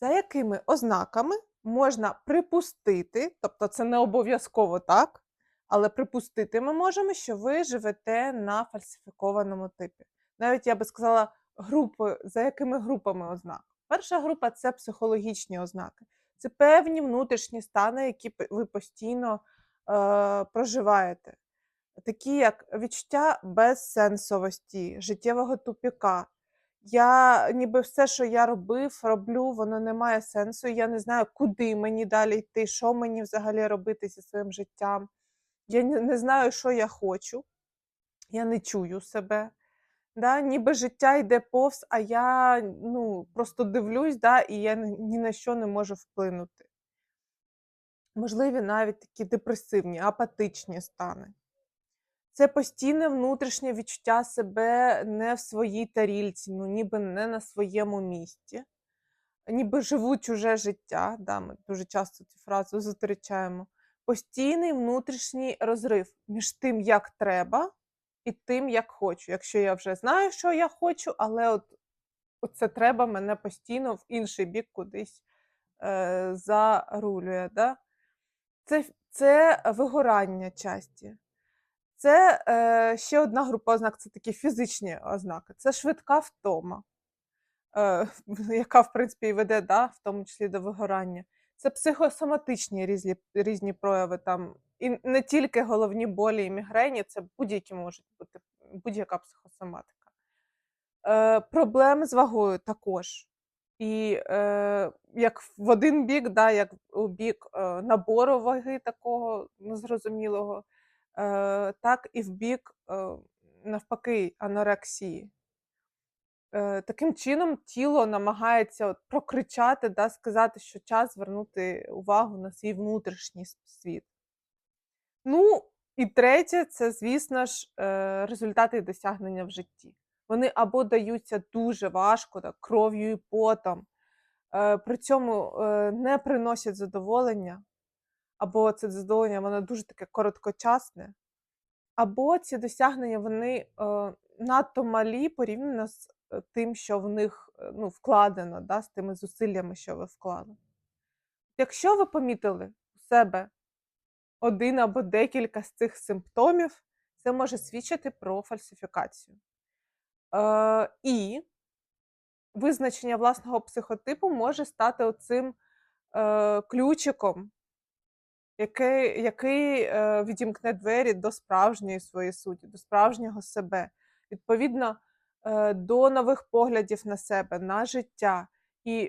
За якими ознаками можна припустити, тобто це не обов'язково так, але припустити ми можемо, що ви живете на фальсифікованому типі. Навіть я би сказала, групи, за якими групами ознак. Перша група це психологічні ознаки. Це певні внутрішні стани, які ви постійно е, проживаєте. Такі як відчуття безсенсовості, життєвого тупіка. Я ніби все, що я робив, роблю, воно не має сенсу. Я не знаю, куди мені далі йти, що мені взагалі робити зі своїм життям. Я не, знаю, що я хочу, я не чую себе. Да? Ніби життя йде повз, а я ну, просто дивлюсь, да, і я ні на що не можу вплинути. Можливі навіть такі депресивні, апатичні стани. Це постійне внутрішнє відчуття себе не в своїй тарільці, ну ніби не на своєму місці, ніби живу чуже життя. Да, ми дуже часто цю фразу зустрічаємо. Постійний внутрішній розрив між тим, як треба, і тим, як хочу. Якщо я вже знаю, що я хочу, але от, от це треба мене постійно в інший бік кудись е, зарулює. Да? Це, це вигорання часті. Це е, ще одна група ознак це такі фізичні ознаки. Це швидка втома, е, яка, в принципі, і веде, да, в тому числі до вигорання. Це психосоматичні різні, різні прояви. Там, і не тільки головні болі і мігрені, це будь-які можуть бути, будь-яка психосоматика. Е, проблеми з вагою також. І е, як в один бік, да, як у бік е, набору ваги такого незрозумілого, так і в бік, е, навпаки, анорексії. Е, таким чином тіло намагається прокричати, да, сказати, що час звернути увагу на свій внутрішній світ. Ну, і третє, це, звісно ж, е, результати досягнення в житті. Вони або даються дуже важко, так, кров'ю і потом, е, при цьому е, не приносять задоволення, або це задоволення воно дуже таке короткочасне, або ці досягнення вони е, надто малі порівняно з е, тим, що в них е, ну, вкладено, да, з тими зусиллями, що ви вклали. Якщо ви помітили у себе один або декілька з цих симптомів, це може свідчити про фальсифікацію. Е, і визначення власного психотипу може стати оцим е, ключиком, який, який е, відімкне двері до справжньої своєї суті, до справжнього себе, відповідно е, до нових поглядів на себе, на життя. І